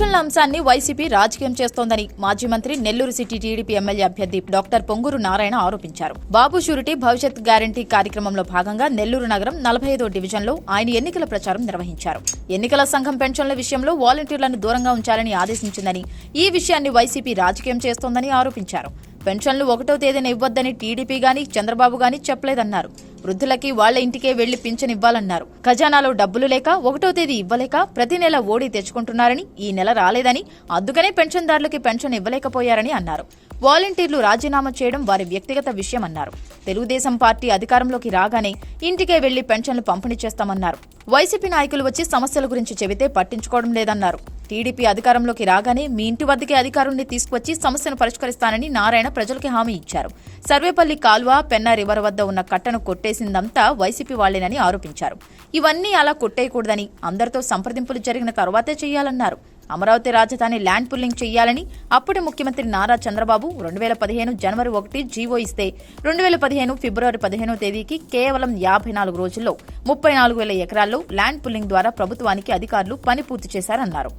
అంశాన్ని వైసీపీ రాజకీయం చేస్తోందని మాజీ మంత్రి నెల్లూరు సిటీ టీడీపీ ఎమ్మెల్యే అభ్యర్థి డాక్టర్ పొంగూరు నారాయణ ఆరోపించారు. బాబు షూరిటీ భవిష్యత్ గ్యారంటీ కార్యక్రమంలో భాగంగా నెల్లూరు నగరం నలభై ఐదో డివిజన్లో ఆయన ఎన్నికల ప్రచారం నిర్వహించారు. ఎన్నికల సంఘం పెన్షన్ల విషయంలో వాలంటీర్లను దూరంగా ఉంచాలని ఆదేశించిందని ఈ విషయాన్ని వైసీపీ రాజకీయం చేస్తోందని ఆరోపించారు. పెన్షన్లు ఒకటో తేదీన ఇవ్వద్దని టీడీపీ గాని చంద్రబాబు గాని చెప్పలేదన్నారు. వృద్ధులకి వాళ్ళ ఇంటికే వెళ్ళి పింఛన్ ఇవ్వాలన్నారు. ఖజానాలో డబ్బులు లేక ఒకటో తేదీ ఇవ్వలేక ప్రతి నెల ఓడి తెచ్చుకుంటున్నారని ఈ నెల రాలేదని అందుకనే పెన్షన్దారులకి పెన్షన్ ఇవ్వలేకపోయారని అన్నారు. వాలంటీర్లు రాజీనామా చేయడం వారి వ్యక్తిగత విషయమన్నారు. తెలుగుదేశం పార్టీ అధికారంలోకి రాగానే ఇంటికే వెళ్ళి పెన్షన్లు పంపిణీ చేస్తామన్నారు. వైసీపీ నాయకులు వచ్చి సమస్యల గురించి చెబితే పట్టించుకోవడం లేదన్నారు. టీడీపీ అధికారంలోకి రాగానే మీ ఇంటి వద్దకే అధికారుల్ని తీసుకువచ్చి సమస్యను పరిష్కరిస్తానని నారాయణ ప్రజలకి హామీ ఇచ్చారు. సర్వేపల్లి కాల్వ పెన్నా రివర్ వద్ద ఉన్న కట్టను కొట్టేసిందంతా వైసీపీ వాళ్ళేనని ఆరోపించారు. ఇవన్నీ అలా కొట్టేయకూడదని అందరితో సంప్రదింపులు జరిగిన తర్వాతే చేయాలన్నారు అమరావతి రాజధాని ల్యాండ్ పుల్లింగ్ చేయాలని అప్పటి ముఖ్యమంత్రి నారా చంద్రబాబు రెండు వేల పదిహేను జనవరి ఒకటి జీవో ఇస్తే రెండు వేల పదిహేను ఫిబ్రవరి పదిహేనో తేదీకి కేవలం యాభై నాలుగు రోజుల్లో ముప్పై నాలుగు వేల ఎకరాల్లో ల్యాండ్ పుల్లింగ్ ద్వారా ప్రభుత్వానికి అధికారులు పని పూర్తి చేశారన్నారు.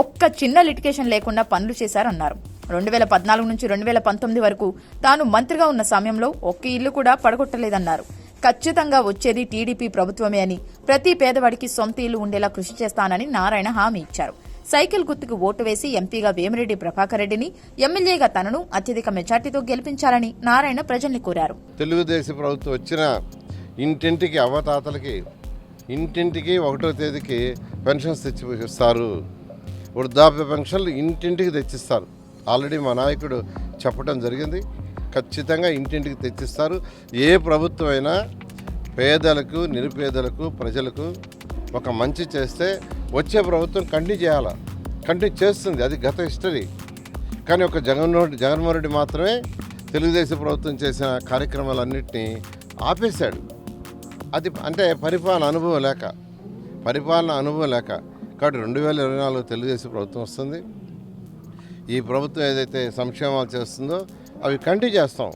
ఒక్క చిన్న లిటికేషన్ లేకుండా పనులు చేశారన్నారు. రెండు వేల పద్నాలుగు నుంచి రెండు వేల పంతొమ్మిది వరకు తాను మంత్రిగా ఉన్న సమయంలో ఒక్క ఇల్లు కూడా పడగొట్టలేదన్నారు. ఖచ్చితంగా వచ్చేది టీడీపీ ప్రభుత్వమే అని ప్రతి పేదవాడికి సొంత ఇల్లు ఉండేలా కృషి చేస్తానని నారాయణ హామీ ఇచ్చారు. సైకిల్ గుర్తుకు ఓటు వేసి ఎంపీగా వేమిరెడ్డి ప్రభాకర్ రెడ్డిని ఎమ్మెల్యేగా తనను అత్యధిక మెజార్టీతో గెలిపించాలని నారాయణ ప్రజల్ని కోరారు. తెలుగుదేశం ప్రభుత్వం వచ్చిన ఇంటింటికి అవతాతలకి ఇంటింటికి ఒకటో తేదీకి పెన్షన్స్ తెచ్చి ఇస్తారు వృద్ధాప్య పెన్షన్లు ఇంటింటికి తెచ్చిస్తారు. ఆల్రెడీ మా నాయకుడు చెప్పడం జరిగింది. ఖచ్చితంగా ఇంటింటికి తెచ్చిస్తారు. ఏ ప్రభుత్వం అయినా పేదలకు నిరుపేదలకు ప్రజలకు ఒక మంచి చేస్తే వచ్చే ప్రభుత్వం కంటిన్యూ చేయాలి? కంటిన్యూ చేస్తుంది. అది గత హిస్టరీ. కానీ ఒక జగన్మోహన్ జగన్మోహన్ రెడ్డి మాత్రమే తెలుగుదేశం ప్రభుత్వం చేసిన కార్యక్రమాలన్నింటినీ ఆపేశాడు. అది అంటే పరిపాలన అనుభవం లేక. పరిపాలన అనుభవం లేక. కాబట్టి రెండు వేల ఇరవై నాలుగు తెలుగుదేశం ప్రభుత్వం వస్తుంది. ఈ ప్రభుత్వం ఏదైతే సంక్షేమాలు చేస్తుందో అవి కంటిన్యూ చేస్తాం.